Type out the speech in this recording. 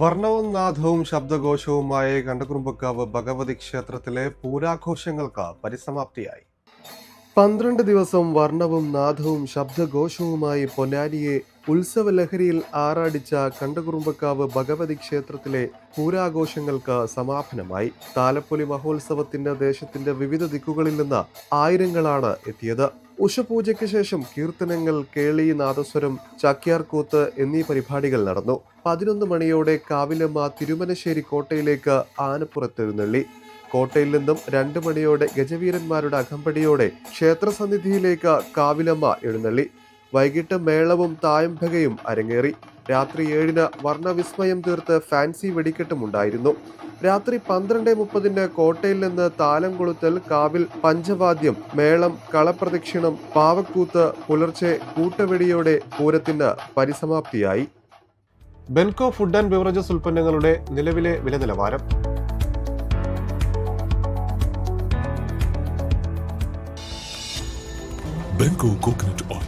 വർണവും നാദവും ശബ്ദഘോഷവുമായി കണ്ടകുറുമ്പക്കാവ് ഭഗവതി ക്ഷേത്രത്തിലെ പൂരാഘോഷങ്ങൾക്ക് പരിസമാപ്തിയായി. പന്ത്രണ്ട് ദിവസം വർണവും നാദവും ശബ്ദഘോഷവുമായി പൊന്നാനിയെ ഉത്സവലഹരിയിൽ ആറാടിച്ച കണ്ടകുറുമ്പക്കാവ് ഭഗവതി ക്ഷേത്രത്തിലെ പൂരാഘോഷങ്ങൾക്ക് സമാപനമായി. താലപ്പൊലി മഹോത്സവത്തിന്റെ ദേശത്തിന്റെ വിവിധ ദിക്കുകളിൽ നിന്ന് ആയിരങ്ങളാണ് എത്തിയത്. ഉഷപൂജയ്ക്ക് ശേഷം കീർത്തനങ്ങൾ കേളി നാദസ്വരം ചാക്യാർകൂത്ത് എന്നീ പരിപാടികൾ നടന്നു. പതിനൊന്ന് മണിയോടെ കാവിലമ്മ തിരുമനശ്ശേരി കോട്ടയിലേക്ക് ആനപ്പുറത്തെഴുന്നള്ളി. കോട്ടയിൽ നിന്നും രണ്ട് മണിയോടെ ഗജവീരന്മാരുടെ അകമ്പടിയോടെ ക്ഷേത്രസന്നിധിയിലേക്ക് കാവിലമ്മ എഴുന്നള്ളി. വൈകിട്ട് മേളവും തായംഭകയും അരങ്ങേറി. രാത്രി ഏഴിന് വർണവിസ്മയം തീർത്ത് ഫാൻസി വെടിക്കെട്ടും ഉണ്ടായിരുന്നു രാത്രി പന്ത്രണ്ട് മുപ്പതിന് കോട്ടയിൽ നിന്ന് താലം കൊളുത്തൽ കാവിൽ പഞ്ചവാദ്യം മേളം കളപ്രദക്ഷിണം പാവക്കൂത്ത് പുലർച്ചെ കൂട്ടവെടിയോടെ പൂരത്തിന് പരിസമാപ്തിയായി. ബെൻകോ ഫുഡ് ആൻഡ് ബിവറേജസ് ഉൽപ്പന്നങ്ങളുടെ നിലവിലെ വില നിലവാരം Benco coconut oil.